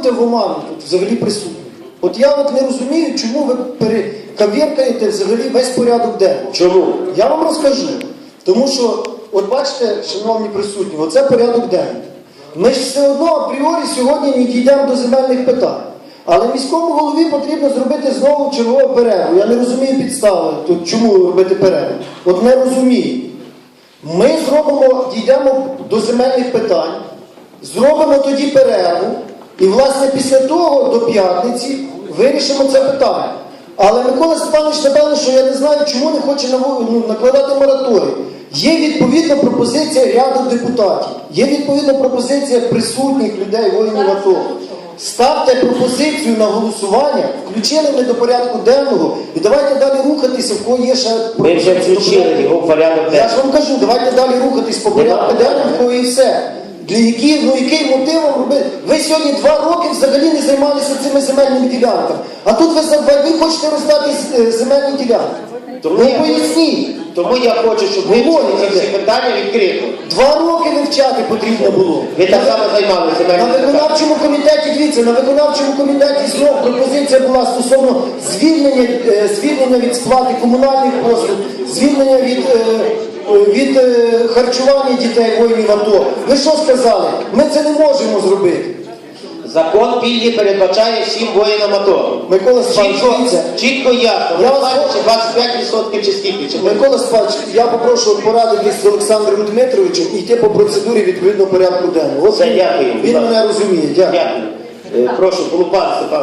вводите в оману тут взагалі присутні. От я от не розумію, чому ви перекавіркаєте взагалі весь порядок денний. Чому? Я вам розкажу. Тому що, от бачите, шановні присутні, оце порядок денний. Ми ж все одно апріорі сьогодні не дійдемо до земельних питань. Але міському голові потрібно зробити знову чергову перерву. Я не розумію підстави, тут чому робити перерву. От не розумію. Ми зробимо, дійдемо до земельних питань, зробимо тоді перерву, і, власне, після того, до п'ятниці, вирішимо це питання. Але Микола Степанович, напевно, що я не знаю, чому не хоче ну, накладати мораторій. Є відповідна пропозиція ряду депутатів, є відповідна пропозиція присутніх людей, воїнів АТО. Ставте пропозицію на голосування, включили ми до порядку денного, і давайте далі рухатися, в кого є ще Ми вже включили його в порядок я ж вам кажу, давайте далі рухатись по порядку денному і все. Для які, ну який мотив вам робити? Ви сьогодні два роки взагалі не займалися цими земельними ділянками. А тут ви за два дні хочете роздати е, земельні ділянки. Тому ну я- поясніть. Тому я хочу, щоб ви ці всі питання відкрито. Два роки вивчати потрібно було. Ви так само займалися На земельними виконавчому комітеті, дивіться, на виконавчому комітеті знов пропозиція була стосовно звільнення, е, звільнення від сплати комунальних послуг, звільнення від, е, від е, харчування дітей воїнів АТО. Ви що сказали? Ми це не можемо зробити. Закон пільги передбачає всім воїнам АТО. Микола Чітко, дивіться. чітко ясно. Я вас- платите 25% чи скільки? Чи Микола Степанович, я попрошу порадитись з Олександром Дмитровичем і йти по процедурі відповідно порядку денного. От Все, він- дякую. Він мене розуміє. Дякую. Дякую. Е, Прошу, Голубан Степан.